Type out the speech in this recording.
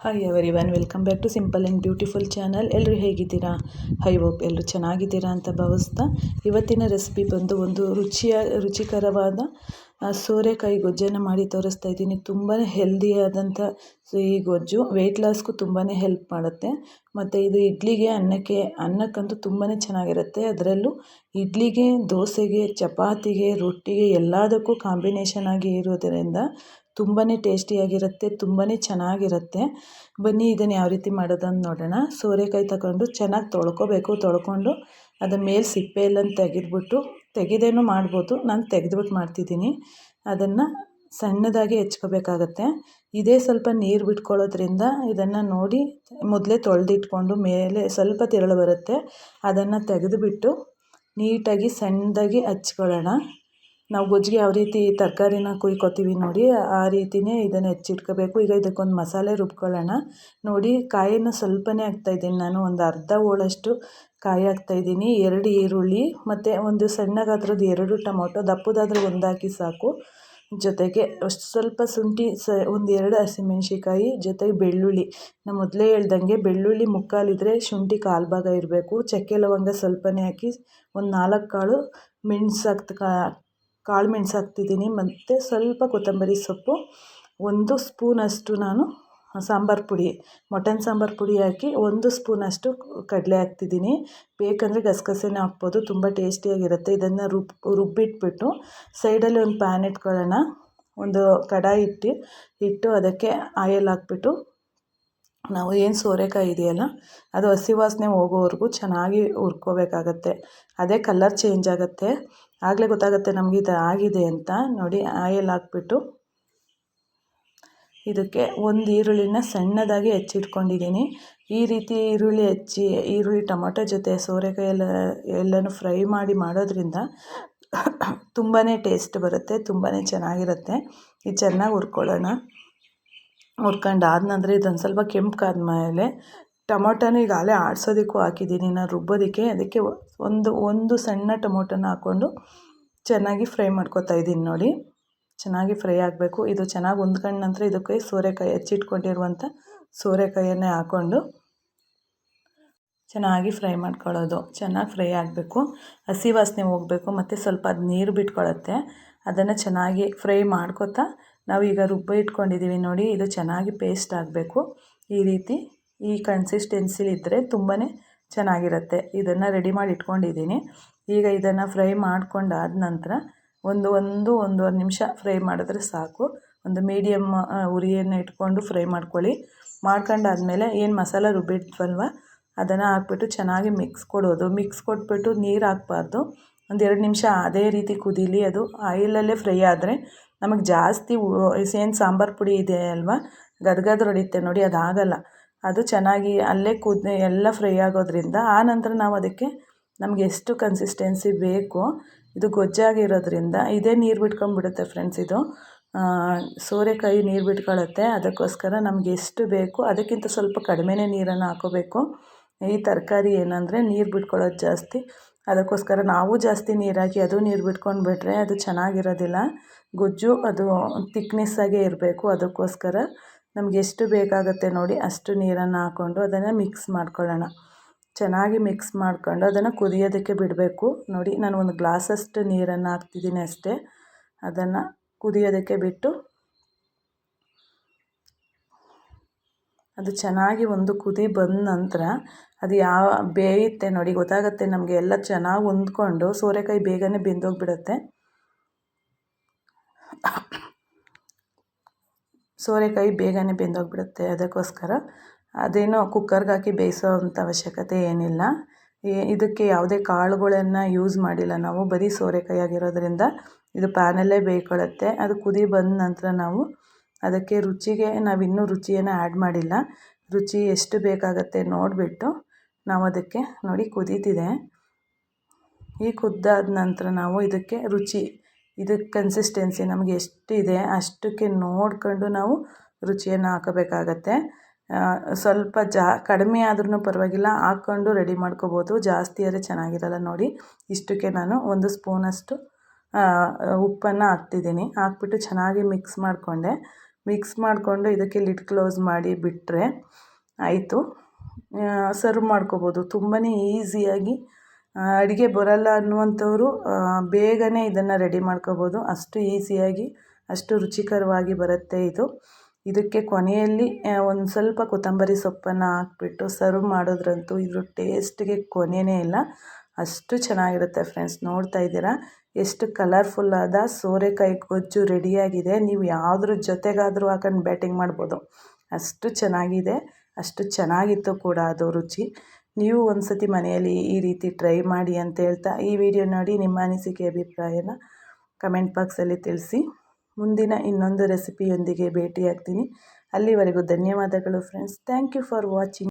Hi every one welcome back to simple and beautiful channel ಎಲ್ಲರೂ ಹೇಗಿದ್ದೀರಾ? High hope ಎಲ್ಲರೂ ಚೆನ್ನಾಗಿದ್ದೀರಾ ಅಂತ ಭಾವಿಸ್ತಾ ಇವತ್ತಿನ ರೆಸಿಪಿ ಬಂದು ಒಂದು ರುಚಿಯ, ರುಚಿಕರವಾದ ಸೋರೆಕಾಯಿ ಗೊಜ್ಜನ್ನು ಮಾಡಿ ತೋರಿಸ್ತಾ ಇದ್ದೀನಿ. ತುಂಬಾ ಹೆಲ್ದಿಯಾದಂಥ ಈ ಗೊಜ್ಜು ವೆಯ್ಟ್ ಲಾಸ್ಗೂ ತುಂಬಾ ಹೆಲ್ಪ್ ಮಾಡುತ್ತೆ. ಮತ್ತು ಇದು ಇಡ್ಲಿಗೆ ಅನ್ನಕ್ಕೆ, ಅನ್ನಕ್ಕಂತೂ ತುಂಬಾ ಚೆನ್ನಾಗಿರುತ್ತೆ. ಅದರಲ್ಲೂ ಇಡ್ಲಿಗೆ, ದೋಸೆಗೆ, ಚಪಾತಿಗೆ, ರೊಟ್ಟಿಗೆ ಎಲ್ಲದಕ್ಕೂ ಕಾಂಬಿನೇಷನ್ ಆಗಿ ಇರೋದರಿಂದ ತುಂಬಾ ಟೇಸ್ಟಿಯಾಗಿರುತ್ತೆ ತುಂಬಾ ಚೆನ್ನಾಗಿರುತ್ತೆ. ಬನ್ನಿ ಇದನ್ನು ಯಾವ ರೀತಿ ಮಾಡೋದನ್ನು ನೋಡೋಣ. ಸೋರೆಕಾಯಿ ತಗೊಂಡು ಚೆನ್ನಾಗಿ ತೊಳ್ಕೊಬೇಕು, ತೊಳ್ಕೊಂಡು ಅದ್ರ ಮೇಲೆ ಸಿಪ್ಪೆ ಎಲ್ಲ ತೆಗೆದ್ಬಿಟ್ಟು, ತೆಗೆದೇನೂ ಮಾಡ್ಬೋದು, ನಾನು ತೆಗೆದ್ಬಿಟ್ಟು ಮಾಡ್ತಿದ್ದೀನಿ. ಅದನ್ನು ಸಣ್ಣದಾಗಿ ಹೆಚ್ಕೋಬೇಕಾಗತ್ತೆ. ಇದೇ ಸ್ವಲ್ಪ ನೀರು ಬಿಟ್ಕೊಳ್ಳೋದ್ರಿಂದ ಇದನ್ನು ನೋಡಿ ಮೊದಲೇ ತೊಳೆದಿಟ್ಕೊಂಡು ಮೇಲೆ ಸ್ವಲ್ಪ ತಿರಳು ಬರುತ್ತೆ. ಅದನ್ನು ತೆಗೆದುಬಿಟ್ಟು ನೀಟಾಗಿ ಸಣ್ಣದಾಗಿ ಹಚ್ಕೊಳ್ಳೋಣ. ನಾವು ಗೊಜ್ಜಿಗೆ ಯಾವ ರೀತಿ ತರಕಾರಿನ ಕುಯ್ಕೊತೀವಿ ನೋಡಿ, ಆ ರೀತಿಯೇ ಇದನ್ನು ಹೆಚ್ಚಿಟ್ಕೋಬೇಕು. ಈಗ ಇದಕ್ಕೊಂದು ಮಸಾಲೆ ರುಬ್ಕೊಳ್ಳೋಣ. ನೋಡಿ, ಕಾಯಿನ ಸ್ವಲ್ಪನೇ ಹಾಕ್ತಾಯಿದ್ದೀನಿ ನಾನು. ಒಂದು ಅರ್ಧ ಹೋಳಷ್ಟು ಕಾಯಿ ಹಾಕ್ತಾಯಿದ್ದೀನಿ ಎರಡು ಈರುಳ್ಳಿ ಮತ್ತು ಒಂದು ಸಣ್ಣ ಗಾತ್ರದ ಎರಡು ಟೊಮೊಟೊ. ದಪ್ಪದಾದ್ರೂ ಒಂದಾಕಿ ಸಾಕು. ಜೊತೆಗೆ ಸ್ವಲ್ಪ ಶುಂಠಿ, ಸ ಒಂದು ಎರಡು ಹಸಿಮೆಣ್ಸಿಕಾಯಿ ಜೊತೆಗೆ ಬೆಳ್ಳುಳ್ಳಿ. ನಾನು ಮೊದಲೇ ಹೇಳ್ದಂಗೆ ಬೆಳ್ಳುಳ್ಳಿ ಮುಕ್ಕಾಲಿದ್ರೆ ಶುಂಠಿ ಕಾಲು ಭಾಗ ಇರಬೇಕು. ಚಕ್ಕೆ ಲವಂಗ ಸ್ವಲ್ಪನೇ ಹಾಕಿ ಒಂದು ನಾಲ್ಕು ಕಾಳು ಮೆಣಸು ಹಾಕ್ತ ಕಾಳು ಮೆಣಸು ಹಾಕ್ತಿದ್ದೀನಿ ಮತ್ತು ಸ್ವಲ್ಪ ಕೊತ್ತಂಬರಿ ಸೊಪ್ಪು, ಒಂದು ಸ್ಪೂನಷ್ಟು ನಾನು ಸಾಂಬಾರು ಪುಡಿ, ಮಟನ್ ಸಾಂಬಾರು ಪುಡಿ ಹಾಕಿ ಒಂದು ಸ್ಪೂನಷ್ಟು ಕಡಲೆ ಹಾಕ್ತಿದ್ದೀನಿ. ಬೇಕಂದರೆ ಗಸಗಸೆನೇ ಹಾಕ್ಬೋದು, ತುಂಬ ಟೇಸ್ಟಿಯಾಗಿರುತ್ತೆ. ಇದನ್ನು ರುಬ್, ರುಬ್ಬಿಟ್ಬಿಟ್ಟು ಸೈಡಲ್ಲಿ ಒಂದು ಪ್ಯಾನ್ ಇಟ್ಕೊಳ್ಳೋಣ. ಒಂದು ಕಡಾಯಿ ಇಟ್ಟು ಇಟ್ಟು ಅದಕ್ಕೆ ಆಯಲ್ ಹಾಕ್ಬಿಟ್ಟು ನಾವು ಏನು ಸೋರೆಕಾಯಿ ಇದೆಯಲ್ಲ, ಅದು ಹಸಿ ವಾಸನೆ ಹೋಗೋವರೆಗೂ ಚೆನ್ನಾಗಿ ಹುರ್ಕೋಬೇಕಾಗತ್ತೆ. ಅದೇ ಕಲ್ಲರ್ ಚೇಂಜ್ ಆಗುತ್ತೆ. ಆಗಲೇ ಗೊತ್ತಾಗುತ್ತೆ ನಮಗೆ ಇದು ಆಗಿದೆ ಅಂತ. ನೋಡಿ, ಆಯಲ್ ಹಾಕ್ಬಿಟ್ಟು ಇದಕ್ಕೆ ಒಂದು ಈರುಳ್ಳಿನ ಸಣ್ಣದಾಗಿ ಹೆಚ್ಚಿಟ್ಕೊಂಡಿದ್ದೀನಿ. ಈ ರೀತಿ ಈರುಳ್ಳಿ ಹೆಚ್ಚಿ, ಈರುಳ್ಳಿ ಟೊಮೊಟೊ ಜೊತೆ ಸೋರೆಕಾಯಿ ಎಲ್ಲ, ಎಲ್ಲನೂ ಫ್ರೈ ಮಾಡಿ ಮಾಡೋದ್ರಿಂದ ತುಂಬಾ ಟೇಸ್ಟ್ ಬರುತ್ತೆ ತುಂಬಾ ಚೆನ್ನಾಗಿರುತ್ತೆ. ಇದು ಚೆನ್ನಾಗಿ ಹುರ್ಕೊಳ್ಳೋಣ. ಹುರ್ಕೊಂಡು ಆದ ನಂತರ ಇದೊಂದು ಸ್ವಲ್ಪ ಕೆಂಪು ಟೊಮೊಟೊನ ಈಗಾಗಲೇ ಆಡ್ಸೋದಕ್ಕೂ ಹಾಕಿದ್ದೀನಿ ನಾನು ರುಬ್ಬೋದಕ್ಕೆ. ಅದಕ್ಕೆ ಒಂದು ಒಂದು ಸಣ್ಣ ಟೊಮೊಟೊನ ಹಾಕ್ಕೊಂಡು ಚೆನ್ನಾಗಿ ಫ್ರೈ ಮಾಡ್ಕೊತಾ ಇದ್ದೀನಿ ನೋಡಿ. ಚೆನ್ನಾಗಿ ಫ್ರೈ ಆಗಬೇಕು. ಇದು ಚೆನ್ನಾಗಿ ಹೊಂದ್ಕೊಂಡ ನಂತರ ಇದಕ್ಕೆ ಸೋರೆಕಾಯಿ ಹೆಚ್ಚಿಟ್ಕೊಂಡಿರುವಂಥ ಸೋರೆಕಾಯಿಯನ್ನೇ ಹಾಕ್ಕೊಂಡು ಚೆನ್ನಾಗಿ ಫ್ರೈ ಮಾಡ್ಕೊಳ್ಳೋದು. ಚೆನ್ನಾಗಿ ಫ್ರೈ ಆಗಬೇಕು. ಹಸಿ ವಾಸನೆ ಹೋಗಬೇಕು. ಮತ್ತು ಸ್ವಲ್ಪ ಅದು ನೀರು ಬಿಟ್ಕೊಳ್ಳುತ್ತೆ ಅದನ್ನು ಚೆನ್ನಾಗಿ ಫ್ರೈ ಮಾಡ್ಕೊತಾ ನಾವೀಗ ರುಬ್ಬಿ ಇಟ್ಕೊಂಡಿದ್ದೀವಿ ನೋಡಿ, ಇದು ಚೆನ್ನಾಗಿ ಪೇಸ್ಟ್ ಆಗಬೇಕು. ಈ ರೀತಿ ಈ ಕನ್ಸಿಸ್ಟೆನ್ಸಿಲಿದ್ದರೆ ತುಂಬಾ ಚೆನ್ನಾಗಿರುತ್ತೆ. ಇದನ್ನು ರೆಡಿ ಮಾಡಿ ಇಟ್ಕೊಂಡಿದ್ದೀನಿ ಈಗ ಇದನ್ನು ಫ್ರೈ ಮಾಡ್ಕೊಂಡಾದ ನಂತರ ಒಂದು ಒಂದು ಒಂದೂವರೆ ನಿಮಿಷ ಫ್ರೈ ಮಾಡಿದ್ರೆ ಸಾಕು. ಒಂದು ಮೀಡಿಯಮ್ ಉರಿಯನ್ನು ಇಟ್ಕೊಂಡು ಫ್ರೈ ಮಾಡ್ಕೊಳ್ಳಿ. ಮಾಡ್ಕೊಂಡಾದ್ಮೇಲೆ ಏನು ಮಸಾಲ ರುಬ್ಬಿಟ್ವಲ್ವ, ಅದನ್ನು ಹಾಕ್ಬಿಟ್ಟು ಚೆನ್ನಾಗಿ ಮಿಕ್ಸ್ ಕೊಡೋದು. ಮಿಕ್ಸ್ ಕೊಟ್ಬಿಟ್ಟು ನೀರು ಹಾಕ್ಬಾರ್ದು. ಒಂದು ಎರಡು ನಿಮಿಷ ಅದೇ ರೀತಿ ಕುದೀಲಿ. ಅದು ಆಯಿಲಲ್ಲೇ ಫ್ರೈ ಆದರೆ ನಮಗೆ ಜಾಸ್ತಿ ಏನು ಸಾಂಬಾರು ಪುಡಿ ಇದೆ ಅಲ್ವಾ? ಗದ್ಗದ್ ಹೊಡಿತೆ ನೋಡಿ, ಅದಾಗಲ್ಲ. ಅದು ಚೆನ್ನಾಗಿ ಅಲ್ಲೇ ಕುದ್, ಎಲ್ಲ ಫ್ರೈ ಆಗೋದ್ರಿಂದ ಆ ನಂತರ ನಾವು ಅದಕ್ಕೆ ನಮಗೆ ಎಷ್ಟು ಕನ್ಸಿಸ್ಟೆನ್ಸಿ ಬೇಕು, ಇದು ಗೊಜ್ಜಾಗಿರೋದ್ರಿಂದ ಇದೇ ನೀರು ಬಿಟ್ಕೊಂಡ್ಬಿಡುತ್ತೆ ಫ್ರೆಂಡ್ಸ್ ಇದು. ಸೋರೆಕಾಯಿ ನೀರು ಬಿಟ್ಕೊಳ್ಳುತ್ತೆ ಅದಕ್ಕೋಸ್ಕರ ನಮ್ಗೆ ಎಷ್ಟು ಬೇಕು ಅದಕ್ಕಿಂತ ಸ್ವಲ್ಪ ಕಡಿಮೆನೇ ನೀರನ್ನು ಹಾಕೋಬೇಕು. ಈ ತರಕಾರಿ ಏನಂದರೆ ನೀರು ಬಿಟ್ಕೊಳ್ಳೋದು ಜಾಸ್ತಿ. ಅದಕ್ಕೋಸ್ಕರ ನಾವು ಜಾಸ್ತಿ ನೀರು ಹಾಕಿ ಅದು ನೀರು ಬಿಟ್ಕೊಂಡು ಬಿಟ್ಟರೆ ಅದು ಚೆನ್ನಾಗಿರೋದಿಲ್ಲ. ಗೊಜ್ಜು ಅದು ತಿಕ್ನೆಸ್ಸಾಗೇ ಇರಬೇಕು. ಅದಕ್ಕೋಸ್ಕರ ನಮ್ಗೆ ಎಷ್ಟು ಬೇಕಾಗುತ್ತೆ ನೋಡಿ ಅಷ್ಟು ನೀರನ್ನು ಹಾಕ್ಕೊಂಡು ಅದನ್ನು ಮಿಕ್ಸ್ ಮಾಡ್ಕೊಳ್ಳೋಣ. ಚೆನ್ನಾಗಿ ಮಿಕ್ಸ್ ಮಾಡ್ಕೊಂಡು ಅದನ್ನು ಕುದಿಯೋದಕ್ಕೆ ಬಿಡಬೇಕು. ನೋಡಿ ನಾನು ಒಂದು ಗ್ಲಾಸಷ್ಟು ನೀರನ್ನು ಹಾಕ್ತಿದ್ದೀನಿ ಅಷ್ಟೇ. ಅದನ್ನು ಕುದಿಯೋದಕ್ಕೆ ಬಿಟ್ಟು ಅದು ಚೆನ್ನಾಗಿ ಒಂದು ಕುದಿ ಬಂದ ನಂತರ ಅದು ಯಾವ ಬೇಯುತ್ತೆ ನೋಡಿ, ಗೊತ್ತಾಗುತ್ತೆ ನಮಗೆ ಎಲ್ಲ ಚೆನ್ನಾಗಿ ಹೊಂದ್ಕೊಂಡು ಸೋರೆಕಾಯಿ ಬೇಗನೆ ಬೆಂದೋಗಿಬಿಡುತ್ತೆ. ಸೋರೆಕಾಯಿ ಬೇಗನೆ ಬೆಂದೋಗಿಬಿಡುತ್ತೆ ಅದಕ್ಕೋಸ್ಕರ. ಅದೇನೋ ಕುಕ್ಕರ್ಗೆ ಹಾಕಿ ಬೇಯಿಸೋ ಅಂಥ ಅವಶ್ಯಕತೆ ಏನಿಲ್ಲ. ಇದಕ್ಕೆ ಯಾವುದೇ ಕಾಳುಗಳನ್ನು ಯೂಸ್ ಮಾಡಿಲ್ಲ ನಾವು, ಬರೀ ಸೋರೆಕಾಯಿ ಆಗಿರೋದ್ರಿಂದ. ಇದು ಪ್ಯಾನಲ್ಲೇ ಬೇಯ್ಕೊಳ್ಳುತ್ತೆ. ಅದು ಕುದಿ ಬಂದ ನಂತರ ನಾವು ಅದಕ್ಕೆ ರುಚಿಗೆ ನಾವಿನ್ನೂ ರುಚಿಯನ್ನು ಆ್ಯಡ್ ಮಾಡಿಲ್ಲ. ರುಚಿ ಎಷ್ಟು ಬೇಕಾಗುತ್ತೆ ನೋಡಿಬಿಟ್ಟು ನಾವು ಅದಕ್ಕೆ ನೋಡಿ ಕುದೀತಿದೆ. ಈ ಕುದ್ದಾದ ನಂತರ ನಾವು ಇದಕ್ಕೆ ರುಚಿ ಇದಕ್ಕೆ ಕನ್ಸಿಸ್ಟೆನ್ಸಿ ನಮಗೆ ಎಷ್ಟಿದೆ ಅಷ್ಟಕ್ಕೆ ನೋಡಿಕೊಂಡು ನಾವು ರುಚಿಯನ್ನು ಹಾಕಬೇಕಾಗತ್ತೆ. ಸ್ವಲ್ಪ ಜಾ, ಕಡಿಮೆ ಆದ್ರೂ ಪರವಾಗಿಲ್ಲ ಹಾಕ್ಕೊಂಡು ರೆಡಿ ಮಾಡ್ಕೋಬೋದು. ಜಾಸ್ತಿ ಆದರೆ ಚೆನ್ನಾಗಿರಲ್ಲ ನೋಡಿ. ಇಷ್ಟಕ್ಕೆ ನಾನು ಒಂದು ಸ್ಪೂನಷ್ಟು ಉಪ್ಪನ್ನು ಹಾಕ್ತಿದ್ದೀನಿ. ಹಾಕ್ಬಿಟ್ಟು ಚೆನ್ನಾಗಿ ಮಿಕ್ಸ್ ಮಾಡಿಕೊಂಡೆ. ಮಿಕ್ಸ್ ಮಾಡಿಕೊಂಡು ಇದಕ್ಕೆ ಲಿಡ್ ಕ್ಲೋಸ್ ಮಾಡಿ ಬಿಟ್ಟರೆ ಆಯಿತು. ಸರ್ವ್ ಮಾಡ್ಕೋಬೋದು. ತುಂಬಾ ಈಸಿಯಾಗಿ ಅಡುಗೆ ಬರಲ್ಲ ಅನ್ನುವಂಥವರು ಬೇಗನೆ ಇದನ್ನು ರೆಡಿ ಮಾಡ್ಕೋಬೋದು. ಅಷ್ಟು ಈಸಿಯಾಗಿ ಅಷ್ಟು ರುಚಿಕರವಾಗಿ ಬರುತ್ತೆ ಇದು. ಇದಕ್ಕೆ ಕೊನೆಯಲ್ಲಿ ಒಂದು ಸ್ವಲ್ಪ ಕೊತ್ತಂಬರಿ ಸೊಪ್ಪನ್ನು ಹಾಕ್ಬಿಟ್ಟು ಸರ್ವ್ ಮಾಡೋದ್ರಂತೂ ಇದ್ರ ಟೇಸ್ಟ್ಗೆ ಕೊನೆಯೇ ಇಲ್ಲ. ಅಷ್ಟು ಚೆನ್ನಾಗಿರುತ್ತೆ ಫ್ರೆಂಡ್ಸ್ ನೋಡ್ತಾ ಇದ್ದೀರಾ? ಎಷ್ಟು ಕಲರ್ಫುಲ್ಲಾದ ಸೋರೆಕಾಯಿ ಗೊಜ್ಜು ರೆಡಿಯಾಗಿದೆ ನೀವು ಯಾವುದ್ರ ಜೊತೆಗಾದರೂ ಹಾಕೊಂಡು ಬ್ಯಾಟಿಂಗ್ ಮಾಡ್ಬೋದು. ಅಷ್ಟು ಚೆನ್ನಾಗಿದೆ. ಅಷ್ಟು ಚೆನ್ನಾಗಿತ್ತು ಕೂಡ ಅದು ರುಚಿ. ನೀವು ಒಂದು ಸತಿ ಮನೆಯಲ್ಲಿ ಈ ರೀತಿ ಟ್ರೈ ಮಾಡಿ ಅಂತ ಹೇಳ್ತಾ ಈ ವಿಡಿಯೋ ನೋಡಿ ನಿಮ್ಮ ಅನಿಸಿಕೆ, ಅಭಿಪ್ರಾಯನ ಕಮೆಂಟ್ ಬಾಕ್ಸಲ್ಲಿ ತಿಳಿಸಿ. ಮುಂದಿನ ಇನ್ನೊಂದು ರೆಸಿಪಿಯೊಂದಿಗೆ ಭೇಟಿಯಾಗ್ತೀನಿ. ಅಲ್ಲಿವರೆಗೂ ಧನ್ಯವಾದಗಳು friends thank you for watching